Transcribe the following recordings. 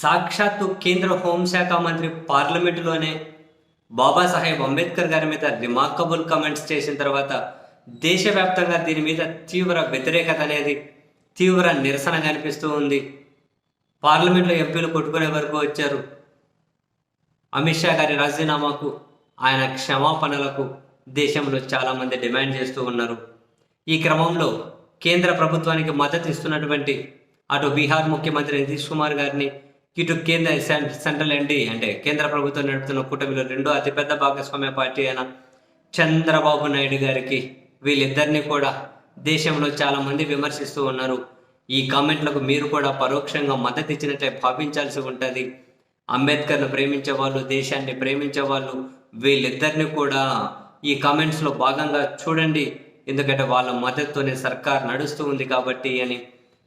సాక్షాత్తు కేంద్ర హోంశాఖ మంత్రి పార్లమెంటులోనే బాబాసాహెబ్ అంబేద్కర్ గారి మీద రిమార్కబుల్ కమెంట్స్ చేసిన తర్వాత దేశవ్యాప్తంగా దీని మీద తీవ్ర వ్యతిరేకత అనేది తీవ్ర నిరసన కనిపిస్తూ ఉంది. పార్లమెంట్లో ఎంపీలు కొట్టుకునే వరకు వచ్చారు. అమిత్ షా గారి రాజీనామాకు ఆయన క్షమాపణలకు దేశంలో చాలామంది డిమాండ్ చేస్తూ ఉన్నారు. ఈ క్రమంలో కేంద్ర ప్రభుత్వానికి మద్దతు ఇస్తున్నటువంటి అటు బీహార్ ముఖ్యమంత్రి నితీష్ కుమార్ గారిని ఇటు కేంద్ర సెంట్రల్ ఎన్డీ అంటే కేంద్ర ప్రభుత్వం నడుపుతున్న కూటమిలో రెండో అతిపెద్ద భాగస్వామ్య పార్టీ అయిన చంద్రబాబు నాయుడు గారికి వీళ్ళిద్దరిని కూడా దేశంలో చాలామంది విమర్శిస్తూ ఉన్నారు. ఈ కామెంట్లకు మీరు కూడా పరోక్షంగా మద్దతు ఇచ్చినట్లే భావించాల్సి ఉంటుంది. అంబేద్కర్ను ప్రేమించే వాళ్ళు దేశాన్ని ప్రేమించే వాళ్ళు వీళ్ళిద్దరిని కూడా ఈ కామెంట్స్లో భాగంగా చూడండి. ఎందుకంటే వాళ్ళ మద్దతుతోనే సర్కార్ నడుస్తూ ఉంది కాబట్టి అని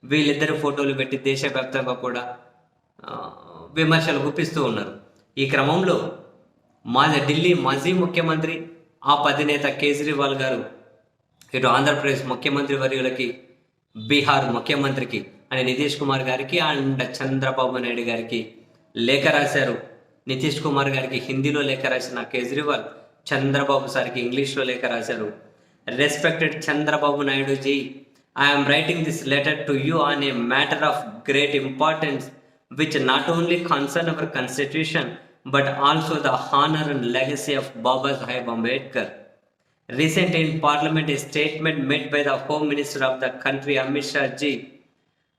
వీళ్ళిద్దరి ఫోటోలు పెట్టి దేశవ్యాప్తంగా కూడా విమర్శలు గుప్పిస్తూ ఉన్నారు. ఈ క్రమంలో మాజీ ఢిల్లీ మాజీ ముఖ్యమంత్రి ఆ అధినేత కేజ్రీవాల్ గారు ఇటు ఆంధ్రప్రదేశ్ ముఖ్యమంత్రి వర్యులకి బీహార్ ముఖ్యమంత్రికి అని నితీష్ కుమార్ గారికి అండ్ చంద్రబాబు నాయుడు గారికి లేఖ రాశారు. నితీష్ కుమార్ గారికి హిందీలో లేఖ రాసిన కేజ్రీవాల్ చంద్రబాబు సార్కి ఇంగ్లీష్లో లేఖ రాశారు. Respected Chandrababu Naidu ji I'm writing this letter to you on a matter of great importance which not only concern our constitution but also the honor and legacy of Baba Sahib Ambedkar. Recent in Parliament a statement made by the Home Minister of the country Amit Shah ji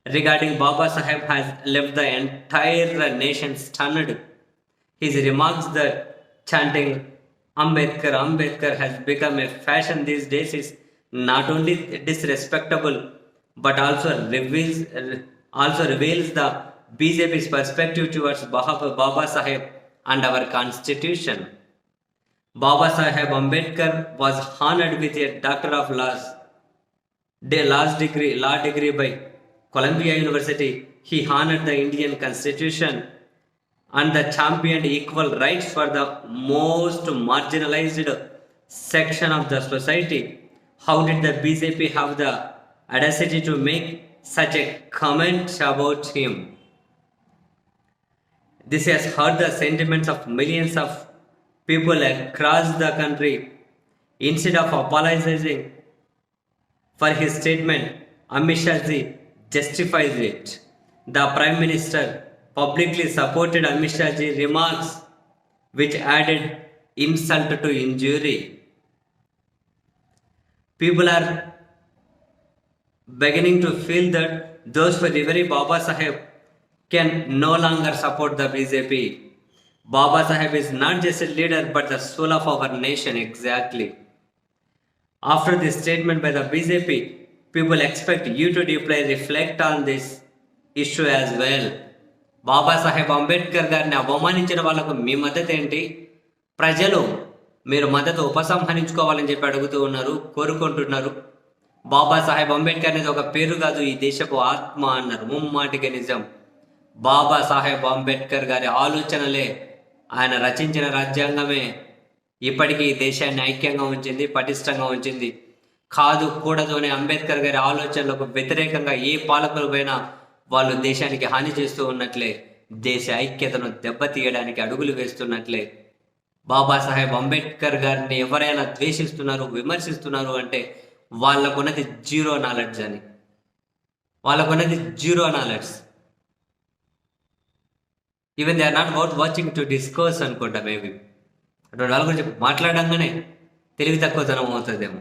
regarding Baba Sahib has left the entire nation stunned. His remarks that chanting Ambedkar Ambedkar has become a fashion these days is not only disrespectable but also reveals also reveals the BJP's perspective towards Baba Saheb and our constitution. Baba Sahib Ambedkar was honored with a Doctor of Laws, de laws degree, law degree by Columbia University. He honored the Indian Constitution and the championed equal rights for the most marginalized section of the society. How did the BJP have the audacity to make such a comment about him? This has hurt the sentiments of millions of people across the country. Instead of apologizing for his statement, Amit Shah justifies it. The Prime Minister publicly supported Amit Shah remarks which added insult to injury. People are beginning to feel that those who revere Baba Saheb can no longer support the BJP. Baba Saheb is not just a leader but the soul of our nation, exactly. After this statement by the BJP, people expect you to reply, reflect on this issue as well. Babasaheb Ambedkar గారిని అవమానించిన వాళ్ళకు మీ మద్దతు ఏంటి ప్రజలు మీరు మద్దతు ఉపసంహరించుకోవాలని చెప్పి అడుగుతూ ఉన్నారు కోరుకుంటున్నారు బాబాసాహెబ్ అంబేద్కర్ అనేది ఒక పేరు కాదు ఈ దేశపు ఆత్మ అన్నారు ముమ్మాటికి నిజం బాబాసాహెబ్ అంబేద్కర్ గారి ఆలోచనలే ఆయన రచించిన రాజ్యాంగమే ఇప్పటికీ దేశాన్ని ఐక్యంగా ఉంచింది పటిష్టంగా ఉంచింది. కాదు కూడదు అనే అంబేద్కర్ గారి ఆలోచనలకు వ్యతిరేకంగా ఏ పాలకులు పోయినా వాళ్ళు దేశానికి హాని చేస్తూ ఉన్నట్లే దేశ ఐక్యతను దెబ్బతీయడానికి అడుగులు వేస్తున్నట్లే. బాబాసాహెబ్ అంబేద్కర్ గారిని ఎవరైనా ద్వేషిస్తున్నారు విమర్శిస్తున్నారు అంటే వాళ్ళకున్నది జీరో నాలెడ్జ్ అని. వాళ్ళకున్నది zero knowledge. Even they are not worth watching to discuss అనుకుంటా మేబీ అటువంటి వాళ్ళ గురించి మాట్లాడంగానే తెలివి తక్కువతనం అవుతుందేమో.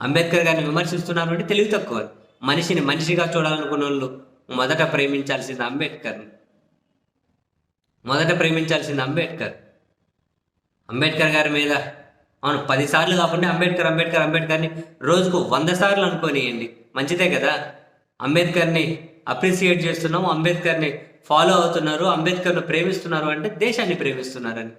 అంబేద్కర్ గారిని విమర్శిస్తున్నారు అంటే తెలివి తక్కువ. మనిషిని మనిషిగా చూడాలనుకున్న వాళ్ళు మొదట ప్రేమించాల్సింది అంబేద్కర్ని. మొదట ప్రేమించాల్సింది అంబేద్కర్. అంబేద్కర్ గారి మీద అవును పదిసార్లు కాకుండా అంబేద్కర్ అంబేద్కర్ అంబేద్కర్ని రోజుకు వంద సార్లు అనుకోనియండి. మంచిదే కదా? అంబేద్కర్ని అప్రిసియేట్ చేస్తున్నాము అంబేద్కర్ని ఫాలో అవుతున్నారు అంబేద్కర్ను ప్రేమిస్తున్నారు అంటే దేశాన్ని ప్రేమిస్తున్నారని.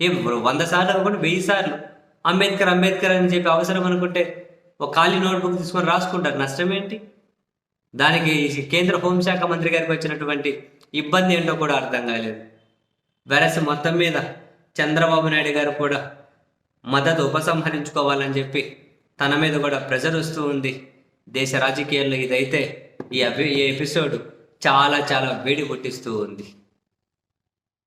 ఏం వంద సార్లు కాకుండా వెయ్యి సార్లు. అంబేద్కర్ అంబేద్కర్ అని చెప్పి అవసరం అనుకుంటే ఒక ఖాళీ నోట్బుక్ తీసుకొని రాసుకుంటారు. నష్టం ఏంటి? దానికి కేంద్ర హోంశాఖ మంత్రి గారికి వచ్చినటువంటి ఇబ్బంది ఏంటో కూడా అర్థం కాలేదు. వెరస మొత్తం మీద చంద్రబాబు నాయుడు గారు కూడా మద్దతు ఉపసంహరించుకోవాలని చెప్పి తన మీద కూడా ప్రెజర్ వస్తూ ఉంది. దేశ రాజకీయాల్లో ఇదైతే ఈ అభి ఈ ఎపిసోడ్. చాలా చాలా వేడి కొట్టిస్తూ ఉంది.